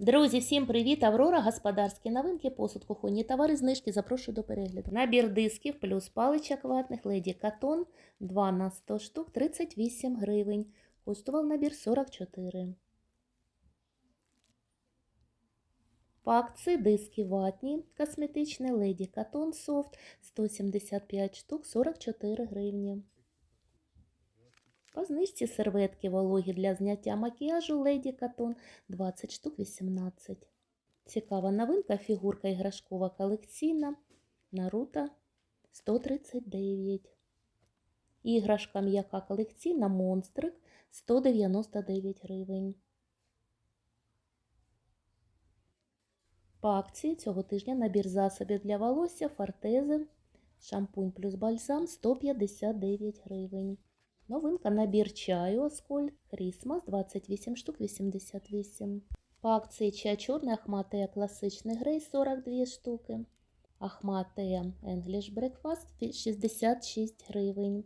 Друзі, всім привіт! Аврора, господарські новинки, посуд, кухонні товари, знижки. Запрошую до перегляду. Набір дисків плюс паличок ватних леді Катон 2 на 100 штук 38 гривень. Коштував набір 44. По акції диски ватні косметичні леді Катон Софт 175 штук 44 гривні. По знижці серветки вологі для зняття макіяжу Леді Катон 20 штук 18. Цікава новинка фігурка іграшкова колекційна Наруто 139. Іграшка м'яка колекційна Монстрик 199 гривень. По акції цього тижня набір засобів для волосся Фортези шампунь плюс бальзам 159 гривень. Новинка набір чаю Аскольд Крісмас 28 штук 88. По акції чай чорний Ахматея класичний грей 42 штуки. Ахматея English Breakfast 66 гривень.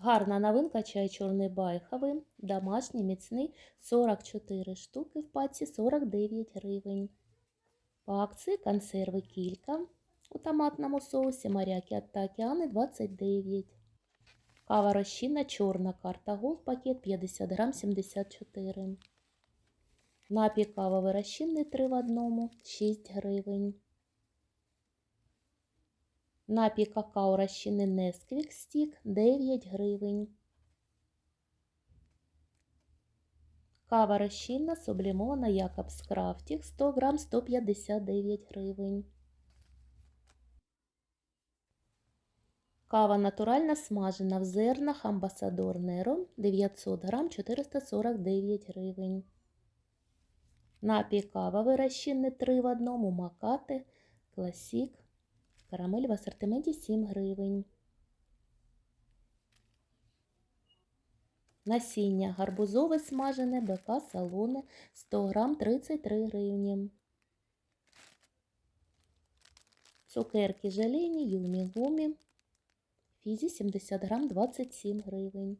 Гарна новинка чай чорний байховий. Домашній міцний 44 штуки в паці 49 гривень. По акції консерви кілька у томатному соусі моряки от океани 29. Кава розчинна чорна карта Голд пакет 50 грам 74. Напій кавовий розчинний 3 в одному 6 гривень. Напій какао розчинний Несквік стік 9 гривень. Кава розчинна сублімована Якобс Крафтік 100 грам 159 гривень. Кава натуральна смажена в зернах Амбасадор Неро 900 грам 449 гривень. Напій кавовий розчинний 3 в одному Макати Класік. Карамель в асортименті 7 гривень. Насіння гарбузове смажене БК салони 100 грам 33 гривні. Цукерки желейні юмі гумі Фізі 70 грам 27 гривень.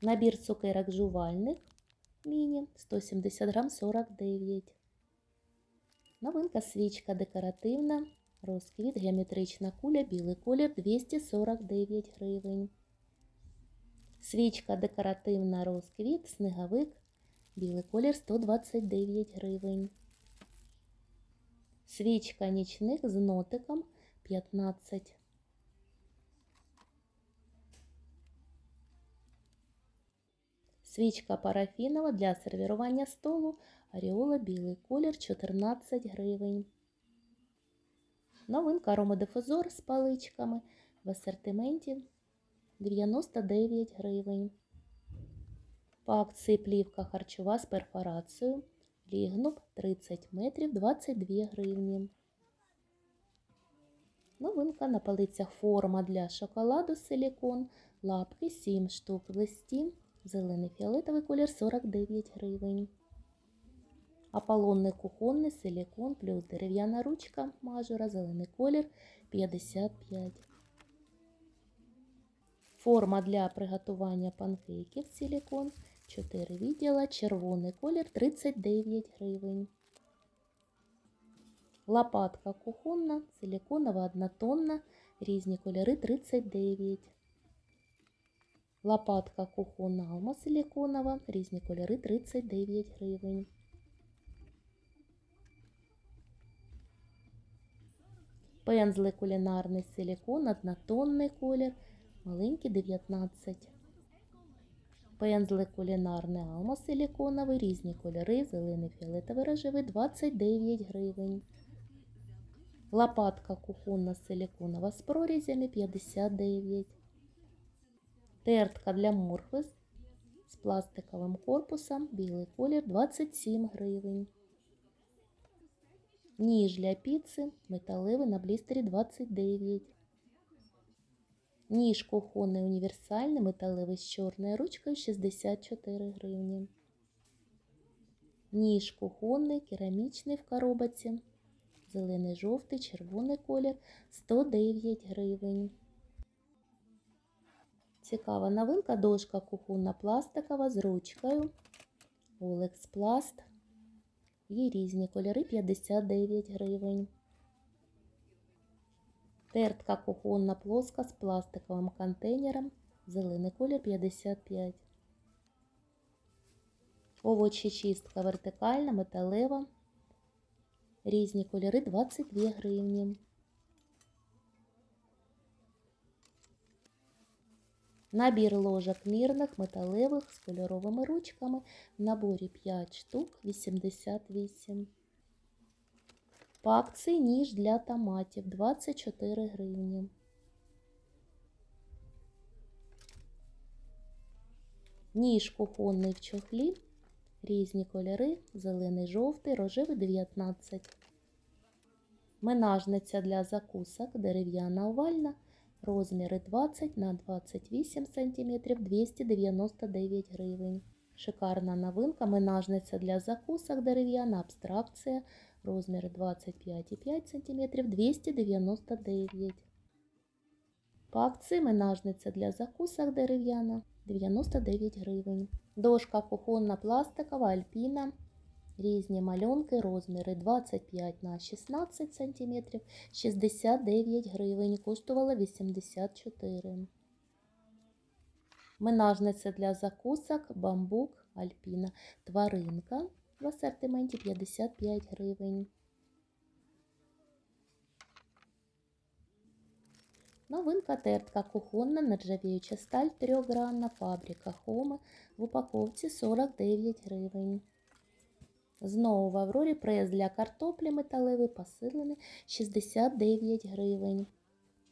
Набір цукерок жувальних міні 170 грам 49. Новинка свічка декоративна. Розквіт геометрична куля, білий колір 249 гривень. Свічка декоративна розквіт, сніговик, білий колір 129 гривень. Свічка нічних з нотиком 15 Свічка парафінова для сервірування столу Аріола білий колір 14 гривень. Новинка аромадифузор з паличками в асортименті 99 гривень. По акції плівка харчова з перфорацією Лігнуб 30 метрів 22 гривні. Новинка на полицях форма для шоколаду силікон, лапки 7 штук в листі. Зелений фіолетовий колір 49 гривень. Аполлонний кухонний силікон плюс дерев'яна ручка мажора, зелений колір 55. Форма для приготування панкейків силікон 4 відділа, червоний колір 39 гривень. Лопатка кухонна, силіконова однотонна, різні кольори 39. Лопатка кухонна алма силіконова, різні кольори 39 гривень. Пензли кулінарний силікон, однотонний колір, маленький 19. Пензли кулінарний алма силіконовий, різні кольори, зелений, фіолетовий, рожевий 29 гривень. Лопатка кухонна силіконова з прорізями 59. Тертка для моркви з пластиковим корпусом, білий колір 27 гривень. Ніж для піци металевий на блістері 29. Ніж кухонний універсальний металевий з чорною ручкою 64 гривні. Ніж кухонний керамічний в коробці. Зелений, жовтий, червоний колір 109 гривень. Цікава новинка, дошка кухонна пластикова з ручкою Олекс Пласт. Є різні кольори 59 гривень. Тертка кухонна плоска з пластиковим контейнером. Зелений колір 55. Овочечистка вертикальна, металева. Різні кольори 22 гривні. Набір ложок мірних металевих з кольоровими ручками. В наборі 5 штук 88. По акції ніж для томатів 24 гривні. Ніж кухонний в чохлі. Різні кольори, зелений, жовтий, рожевий 19. Менажниця для закусок, дерев'яна овальна, розміри 20 на 28 см 299 гривень. Шикарна новинка, менажниця для закусок, дерев'яна абстракція, розміри 25,5 см 299 По акції менажниця для закусок дерев'яна 99 гривень. Дошка кухонна пластикова альпіна. Різні малюнки, розміри 25 на 16 см 69 гривень. Коштувала 84. Менажниця для закусок, бамбук, альпіна. Тваринка в асортименті 55 гривень. Новинка тертка кухонна, нержавіюча сталь трьохгранна, фабрика Хома в упаковці 49 гривень. Знову в Аврорі прес для картоплі металевий посилений 69 гривень.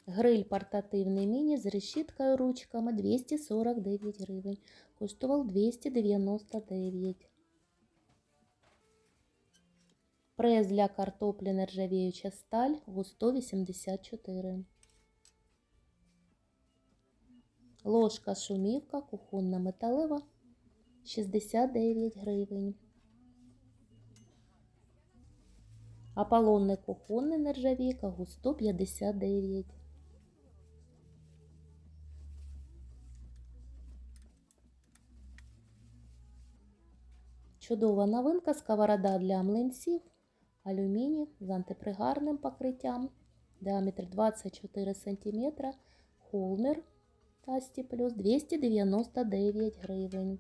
Гриль портативний міні з решіткою ручками 249 гривень. Коштував 299. Прес для картоплі нержавіюча сталь в 184. Ложка шумівка кухонна металева 69 гривень. Аполлонне кухонне нержавійка густо 59. Чудова новинка сковорода для млинців. Алюміній з антипригарним покриттям. Діаметр 24 см. Холмер Тасті плюс 299 гривень.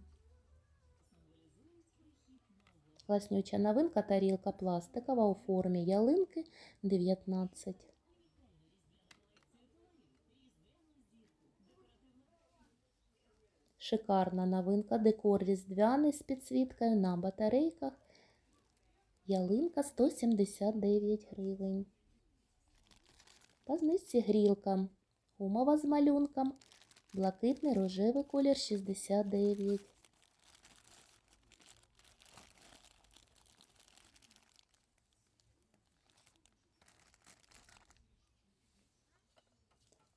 Класнюча новинка тарілка пластикова у формі ялинки 19. Шикарна новинка декор різдвяний з підсвіткою на батарейках. Ялинка 179 гривень. По знизці грілка гумова з малюнком. Блакитний рожевий колір 69.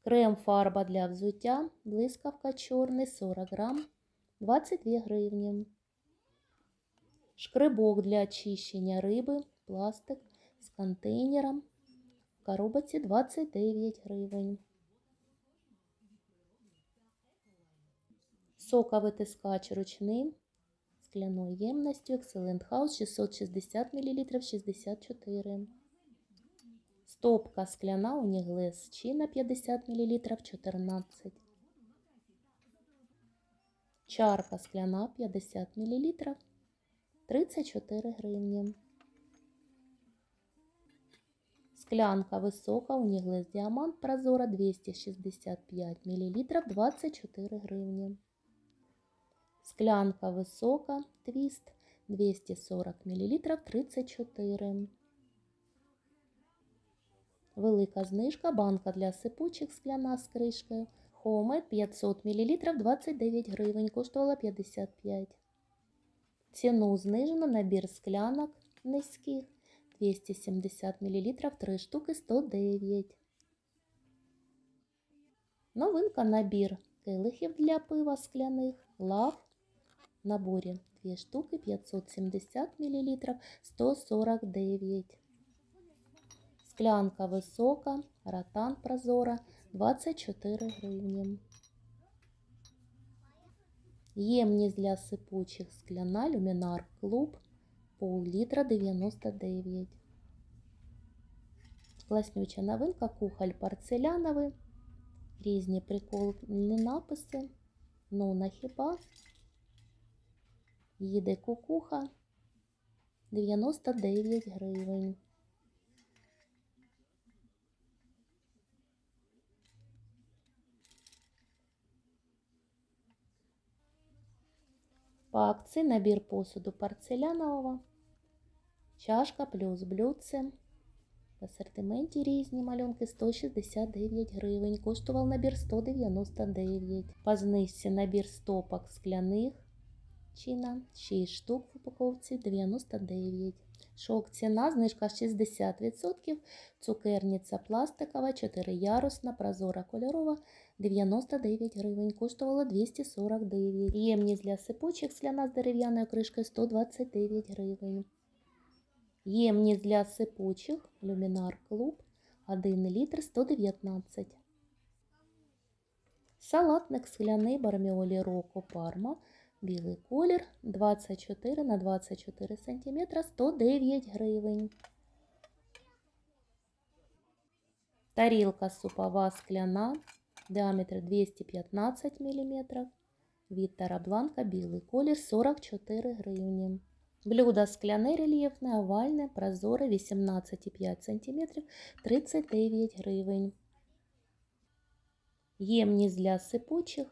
Крем фарба для взуття, блискавка чорний 40 грам, 22 гривні. Шкребок для очищення риби, пластик з контейнером. В коробці 29 гривень. Соковитискач ручний скляною ємністю Excellent House 660 мл 64. Стопка скляна Уніглес Чина 50 мл 14. Чарка скляна 50 мл 34 гривні. Склянка висока Уніглес Діамант Прозора 265 мл 24 гривні. Склянка висока, твіст 240 мл 34. Велика знижка, банка для сипучих скляна з кришкою. Хомет 500 мл 29 гривень, коштувала 55. Ціну знижено набір склянок низьких 270 мл 3 штуки 109. Новинка набір келихів для пива скляних, лав в наборі 2 штуки 570 мл 149. Склянка висока, ратан прозора 24 гривні. Ємність для сипучих скляна люмінар клуб пол-літра 99. Класнюча новинка кухоль порцеляновий. Різні прикольні написи. Ну на хіба. Їде кукуха 99 гривень. По акції набір посуду порцелянового. Чашка плюс блюдце. В асортименті різні малюнки 169 гривень. Коштував набір 199. По знижці набір стопок скляних чина 6 штук в упаковці 99. Шок ціна, знижка 60%. Цукерниця пластикова, 4 ярусна, прозора кольорова 99 гривень. Коштувала 249. Ємність для сипучих скляна з дерев'яною кришкою 129 гривень. Ємність для сипучих люмінар клуб 1 літр 119. Салатник скляний барміолі роко парма. Білий колір 24 на 24 см 109 гривень. Тарілка супова скляна, діаметр 215 мм. Від Тарабланка білий колір 44 гривні. Блюдо скляне рельєфне, овальне, прозоре 18,5 см 39 гривень. Ємність для сипучих.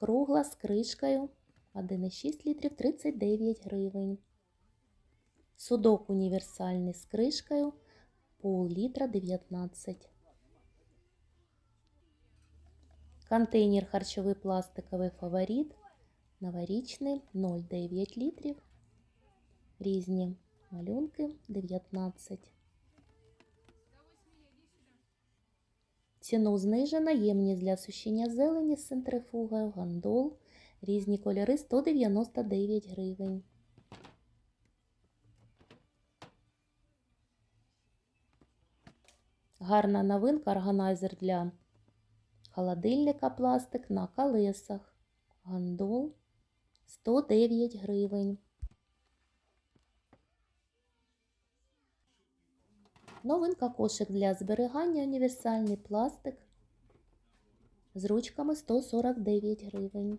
Кругла з кришкою 1,6 літрів 39 гривень. Судок універсальний з кришкою пол літра 19. Контейнер харчовий пластиковий фаворит. Новорічний 0,9 літрів. Різні малюнки 19. Ціну знижена, ємність для сушіння зелені з центрифугою, гандол, різні кольори 199 гривень. Гарна новинка органайзер для холодильника пластик на колесах. Гандол 109 гривень. Новинка кошик для зберігання універсальний пластик з ручками 149 гривень.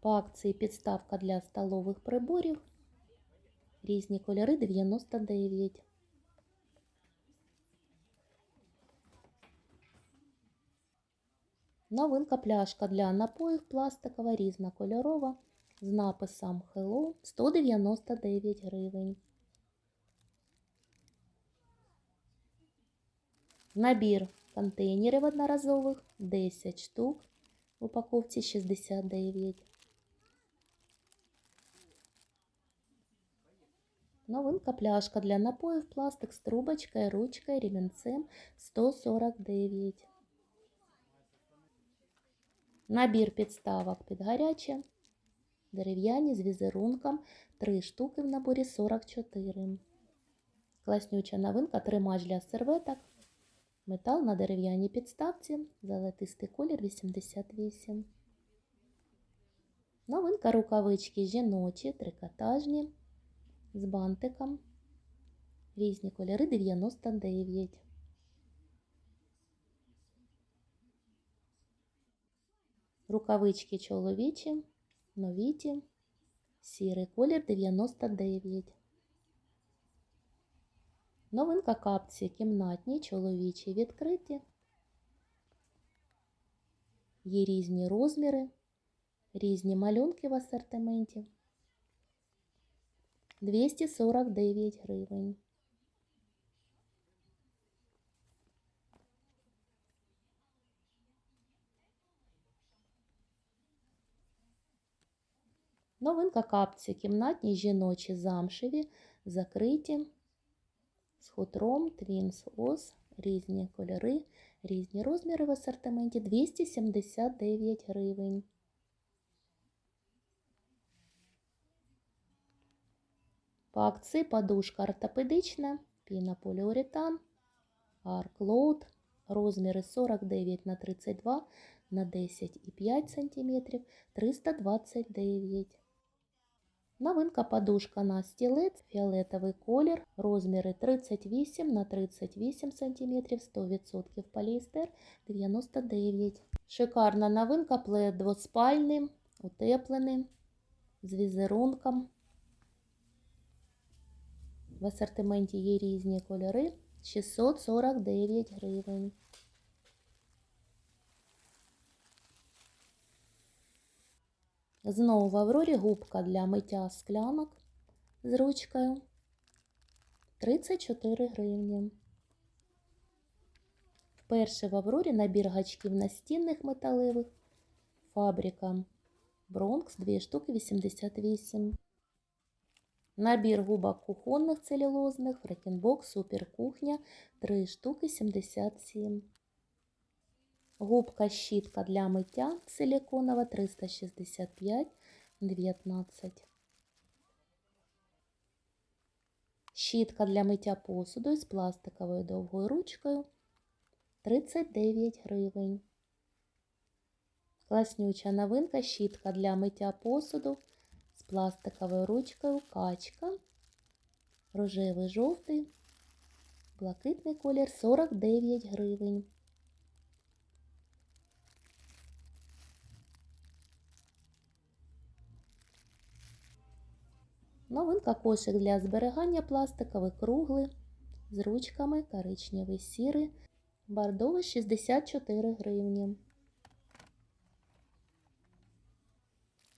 По акції підставка для столових приборів. Різні кольори 99. Новинка пляшка для напоїв пластикова, різнокольорова з написом Hello 199 гривень. Набір контейнерів одноразових 10 штук в упаковці 69. Новинка пляшка для напоїв пластик з трубочкою, ручкою, ремінцем 149. Набір підставок під гаряче. Дерев'яні з візерунком 3 штуки в наборі 44. Класнюча новинка тримач для серветок. Метал на дерев'яній підставці. Золотистий колір 88. Новинка рукавички жіночі, трикотажні з бантиком. Різні кольори 99. Рукавички чоловічі, новіті, сірий колір 99. Новинка капці кімнатні, чоловічі відкриті. Є різні розміри, різні малюнки в асортименті. 249 гривень. Новинка капці кімнатні жіночі замшеві, закриті з хутром, твінс ос, різні кольори, різні розміри в асортименті 279 гривень. По акції подушка ортопедична, пінополіуретан, арклоуд розміри 49 на 32 на 10,5 см 329. Новинка подушка на стілець, фіолетовий колір, розміри 38 на 38 см 100% поліестер 99. Шикарна новинка, плед двоспальний, утеплений, з візерунком. В асортименті є різні кольори. 649 гривень. Знову в Аврорі губка для миття склянок з ручкою. 34 гривні. Вперше в Аврорі набір гачків настінних металевих. Фабрика Бронкс 2 штуки 88. Набір губок кухонних целюлозних, Фрекенбок, Супер Кухня 3 штуки 77. Губка щітка для миття силиконова 365 19. Щітка для миття посуду із пластиковою довгою ручкою 39 гривень. Класнюча новинка щітка для миття посуду з пластиковою ручкою качка, рожевий жовтий, блакитний колір 49 гривень. Новинка кошик для зберігання пластиковий круглий з ручками коричневий сірий, бордовий 64 гривні.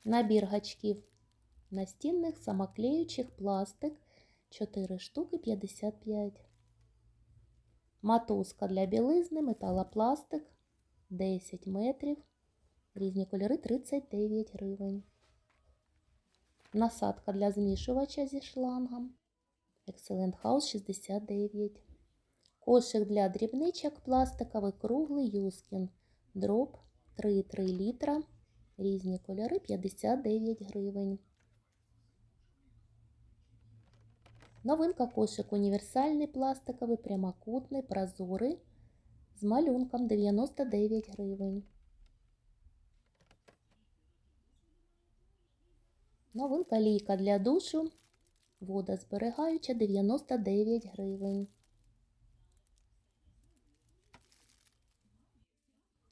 Набір гачків настінних самоклеючих пластик 4 штуки 55. Матузка для білизни, металопластик 10 метрів. Різні кольори 39 гривень. Насадка для змішувача зі шлангом. Excellent House 69. Кошик для дрібничок пластиковий круглий Юскін. Дроб 3,3 літра. Різні кольори 59 гривень. Новинка кошик універсальний пластиковий, прямокутний, прозорий з малюнком 99 гривень. Новинка лійка для душу, водозберігаюча 99 гривень.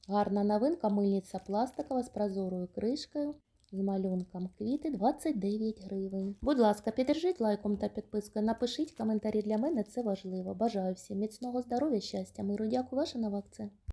Гарна новинка мильниця пластикова з прозорою кришкою з малюнком квіти 29 гривень. Будь ласка, піддержіть лайком та підпискою, напишіть коментарі для мене, це важливо. Бажаю всім міцного здоров'я, щастя, миру. Дякую, ваша новакція.